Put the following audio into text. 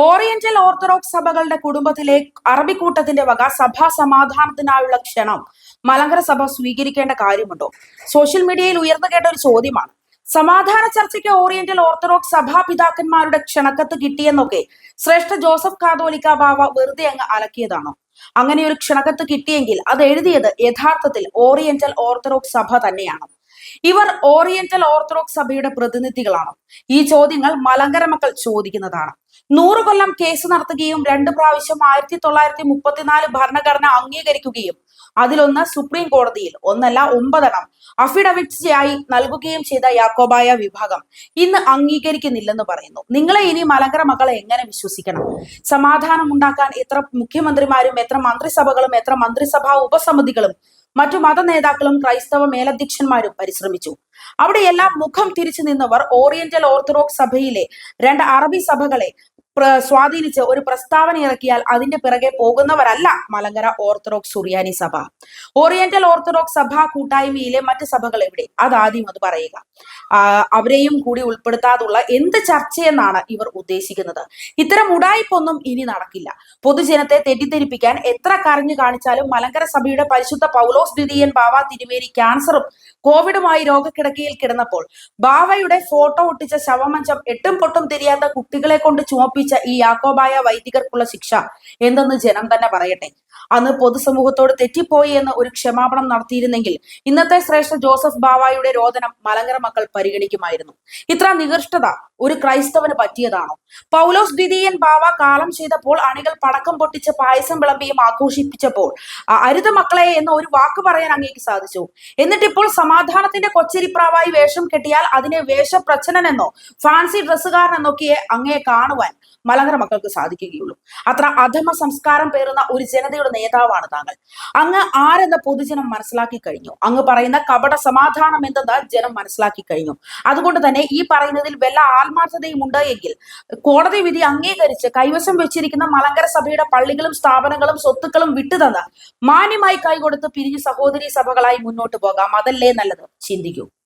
Oriental orthodox സഭകളുടെ കുടുംബത്തിലെ അറബിക്കൂട്ടത്തിന്റെ വക സഭാ സമാധാനത്തിനായുള്ള ക്ഷണം മലങ്കര സഭ സ്വീകരിക്കേണ്ട കാര്യമുണ്ടോ? സോഷ്യൽ മീഡിയയിൽ ഉയർന്നു കേട്ട ഒരു ചോദ്യമാണ്. സമാധാന ചർച്ചയ്ക്ക് ഓറിയന്റൽ ഓർത്തഡോക്സ് സഭാപിതാക്കന്മാരുടെ ക്ഷണക്കത്ത് കിട്ടിയെന്നൊക്കെ ശ്രേഷ്ഠ ജോസഫ് കാതോലിക്ക ബാവ വെറുതെ അങ്ങ് അലക്കിയതാണോ? അങ്ങനെ ഒരു ക്ഷണക്കത്ത് കിട്ടിയെങ്കിൽ അത് എഴുതിയത് യഥാർത്ഥത്തിൽ ഓറിയന്റൽ ഓർത്തഡോക്സ് സഭ തന്നെയാണ്. ഇവർ ഓറിയന്റൽ ഓർത്തഡോക്സ് സഭയുടെ പ്രതിനിധികളാണ്. ഈ ചോദ്യങ്ങൾ മലങ്കര മക്കൾ ചോദിക്കുന്നതാണ്. നൂറ് കൊല്ലം കേസ് നടത്തുകയും രണ്ട് പ്രാവശ്യം ആയിരത്തി തൊള്ളായിരത്തി മുപ്പത്തിനാല് ഭരണഘടന അംഗീകരിക്കുകയും അതിലൊന്ന് സുപ്രീം കോടതിയിൽ ഒന്നല്ല ഒമ്പതെണ്ണം അഫിഡവിറ്റ്സ് ആയി നൽകുകയും ചെയ്ത യാക്കോബായ വിഭാഗം ഇന്ന് അംഗീകരിക്കുന്നില്ലെന്ന് പറയുന്നു. നിങ്ങളെ ഇനി മലങ്കര മക്കളെ എങ്ങനെ വിശ്വസിക്കണം? സമാധാനം ഉണ്ടാക്കാൻ എത്ര മുഖ്യമന്ത്രിമാരും എത്ര മന്ത്രിസഭകളും എത്ര മന്ത്രിസഭാ ഉപസമിതികളും മറ്റു മത നേതാക്കളും ക്രൈസ്തവ മേലധ്യക്ഷന്മാരും പരിശ്രമിച്ചു. അവിടെയെല്ലാം മുഖം തിരിച്ചു നിന്നവർ ഓറിയന്റൽ ഓർത്തഡോക്സ് സഭയിലെ രണ്ട് അറബി സഭകളെ സ്വാധീനിച്ച് ഒരു പ്രസ്താവന ഇറക്കിയാൽ അതിന്റെ പിറകെ പോകുന്നവരല്ല മലങ്കര ഓർത്തഡോക്സ് സുറിയാനി സഭ. ഓറിയന്റൽ ഓർത്തഡോക്സ് സഭ കൂട്ടായ്മയിലെ മറ്റ് സഭകൾ എവിടെ? അതാദ്യം അത് പറയുക. അവരെയും കൂടി ഉൾപ്പെടുത്താതുള്ള എന്ത് ചർച്ചയെന്നാണ് ഇവർ ഉദ്ദേശിക്കുന്നത്. ഇത്തരം ഉടായ്പൊന്നും ഇനി നടക്കില്ല. പൊതുജനത്തെ തെറ്റിദ്ധരിപ്പിക്കാൻ എത്ര കരഞ്ഞു കാണിച്ചാലും മലങ്കര സഭയുടെ പരിശുദ്ധ പൗലോസ് ദ്വിതീയൻ ബാവ തിരുമേനി ക്യാൻസറും കോവിഡുമായി രോഗക്കിടക്കയിൽ കിടന്നപ്പോൾ ബാവയുടെ ഫോട്ടോ ഒട്ടിച്ച ശവമഞ്ചം എട്ടും പൊട്ടും തിരിയാത്ത കുട്ടികളെ കൊണ്ട് ചുമപ്പിച്ച ഈ യാക്കോബായ വൈദികർക്കുള്ള ശിക്ഷ എന്തെന്ന് ജനം തന്നെ പറയട്ടെ. അന്ന് പൊതുസമൂഹത്തോട് തെറ്റിപ്പോയി എന്ന് ഒരു ക്ഷമാപണം നടത്തിയിരുന്നെങ്കിൽ ഇന്നത്തെ ശ്രേഷ്ഠ ജോസഫ് ബാവായുടെ രോദനം മലങ്കര മക്കൾ പരിഗണിക്കുമായിരുന്നു. ഇത്ര നികൃഷ്ടത ഒരു ക്രൈസ്തവന് പറ്റിയതാണോ? പൗലോസ് ദ്വിതീയൻ ബാവ കാലം ചെയ്തപ്പോൾ അണികൾ പടക്കം പൊട്ടിച്ച് പായസം വിളമ്പിയും ആഘോഷിപ്പിച്ചപ്പോൾ അരുത മക്കളെ എന്ന് ഒരു വാക്ക് പറയാൻ അങ്ങേക്ക് സാധിച്ചു. എന്നിട്ടിപ്പോൾ സമാധാനത്തിന്റെ കൊച്ചരിപ്രാവായി വേഷം കെട്ടിയാൽ അതിനെ വേഷപ്രച്ഛനൻ എന്നോ ഫാൻസി ഡ്രസ്സുകാരൻ എന്നൊക്കെ അങ്ങയെ കാണുവാൻ മലങ്കര മക്കൾക്ക് സാധിക്കുകയുള്ളൂ. അത്ര അധമ സംസ്കാരം പേറുന്ന ഒരു ജനതയുടെ നേതാവാണ് താങ്കൾ. അങ്ങ് ആരെന്ന പൊതുജനം മനസ്സിലാക്കി കഴിഞ്ഞു. അങ്ങ് പറയുന്ന കപട സമാധാനം എന്തെന്ന് ജനം മനസ്സിലാക്കി കഴിഞ്ഞു. അതുകൊണ്ട് തന്നെ ഈ പറയുന്നതിൽ വല്ല ആത്മാർത്ഥതയും ഉണ്ട് എങ്കിൽ കോടതി വിധി അംഗീകരിച്ച് കൈവശം വെച്ചിരിക്കുന്ന മലങ്കര സഭയുടെ പള്ളികളും സ്ഥാപനങ്ങളും സ്വത്തുക്കളും വിട്ടുതന്ന് മാന്യമായി കൈകൊടുത്ത് പിരിഞ്ഞു സഹോദരി സഭകളായി മുന്നോട്ട് പോകാം. അതല്ലേ നല്ലത്? ചിന്തിക്കൂ.